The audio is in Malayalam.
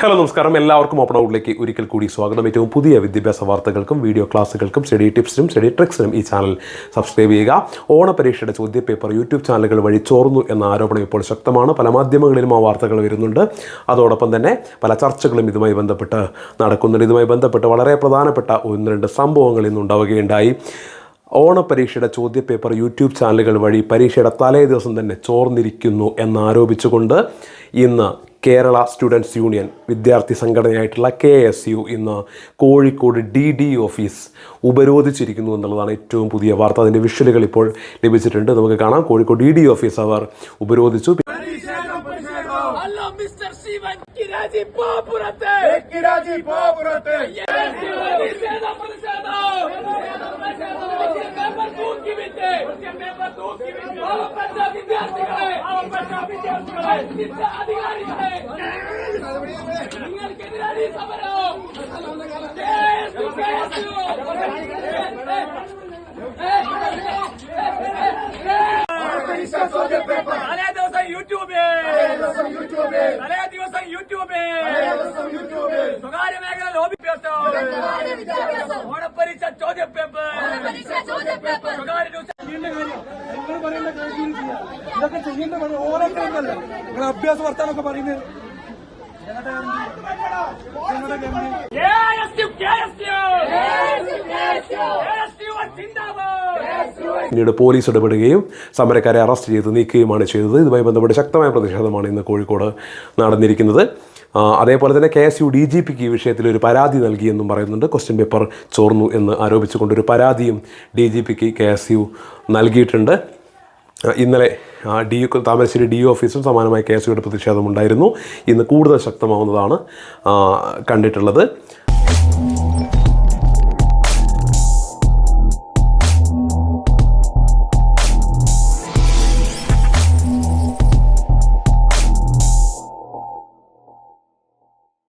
ഹലോ നമസ്കാരം. എല്ലാവർക്കും ഓപ്പൺ ഔട്ടിലേക്ക് ഒരിക്കൽ കൂടി സ്വാഗതം. ഏറ്റവും പുതിയ വിദ്യാഭ്യാസ വാർത്തകൾക്കും വീഡിയോ ക്ലാസ്സുകൾക്കും സ്റ്റഡി ടിപ്സിനും സ്റ്റഡി ട്രിക്സിനും ഈ ചാനൽ സബ്സ്ക്രൈബ് ചെയ്യുക. ഓണപരീക്ഷയുടെ ചോദ്യപേപ്പർ യൂട്യൂബ് ചാനലുകൾ വഴി ചോർന്നു എന്ന ആരോപണം ഇപ്പോൾ ശക്തമാണ്. പല മാധ്യമങ്ങളിലും ആ വാർത്തകൾ വരുന്നുണ്ട്. അതോടൊപ്പം തന്നെ പല ചർച്ചകളും ഇതുമായി ബന്ധപ്പെട്ട് നടക്കുന്നുണ്ട്. ഇതുമായി ബന്ധപ്പെട്ട് വളരെ പ്രധാനപ്പെട്ട ഒന്ന് രണ്ട് സംഭവങ്ങൾ ഇന്നുണ്ടാവുകയുണ്ടായി ഓണപരീക്ഷയുടെ ചോദ്യപേപ്പർ യൂട്യൂബ് ചാനലുകൾ വഴി പരീക്ഷയുടെ തലേ ദിവസം തന്നെ ചോർന്നിരിക്കുന്നു എന്നാരോപിച്ചുകൊണ്ട് ഇന്ന് കേരള സ്റ്റുഡൻസ് യൂണിയൻ വിദ്യാർത്ഥി സംഘടനയായിട്ടുള്ള കെ എസ് യു ഇന്ന് കോഴിക്കോട് ഡി ഡി ഓഫീസ് ഉപരോധിച്ചിരിക്കുന്നു എന്നുള്ളതാണ് ഏറ്റവും പുതിയ വാർത്ത. അതിന്റെ വിഷ്വലുകൾ ഇപ്പോൾ ലഭിച്ചിട്ടുണ്ട്. നമുക്ക് കാണാം. കോഴിക്കോട് ഡി ഡി ഓഫീസ് അവർ ഉപരോധിച്ചു. മിസ്റ്റർ ശിവൻ കിരാജി പോപുരത്തെ കിരാജി പോപുരത്തെ പ്രതിഷേധം വിദ്യാർത്ഥികളെ നിന്റെ അധികാരികളെ നിങ്ങൾക്കെതിരാണ് ഈ സമരം കേസ്, കേസ്. തലേ ദിവസം യൂട്യൂബിൽ യൂട്യൂബിൽ തലേ ദിവസം യൂട്യൂബിൽ യൂട്യൂബിൽ സ്വകാര്യ മേഖല ലോബി പേട്ടോ ഓണപ്പരീക്ഷ ചോദ്യ പേപ്പർ സ്വകാര്യ ന്യൂസ് ഇതൊക്കെ ചെയ്യേണ്ട പണി ഉണ്ടല്ലോ നിങ്ങൾ അഭ്യാസ വർത്താനൊക്കെ പറയുന്നത്. പിന്നീട് പോലീസ് ഇടപെടുകയും സമരക്കാരെ അറസ്റ്റ് ചെയ്ത് നീക്കുകയുമാണ് ചെയ്തത്. ഇതുമായി ബന്ധപ്പെട്ട് ശക്തമായ പ്രതിഷേധമാണ് ഇന്ന് കോഴിക്കോട് നടന്നിരിക്കുന്നത്. അതേപോലെ തന്നെ K S U D G പിക്ക് ഈ വിഷയത്തിൽ ഒരു പരാതി നൽകിയെന്നും പറയുന്നുണ്ട്. ക്വസ്റ്റ്യൻ പേപ്പർ ചോർന്നു എന്ന് ആരോപിച്ചുകൊണ്ട് ഒരു പരാതിയും ഡി ജി പിക്ക് കെ എസ് യു നൽകിയിട്ടുണ്ട്. ഇന്നലെ ആ, ഡി താമരശ്ശേരി ഡി ഓഫീസിൽ സമാനമായ കേസുകളുടെ പ്രതിഷേധമുണ്ടായിരുന്നു. ഇന്ന് കൂടുതൽ ശക്തമാവുന്നതാണ് കണ്ടിട്ടുള്ളത്.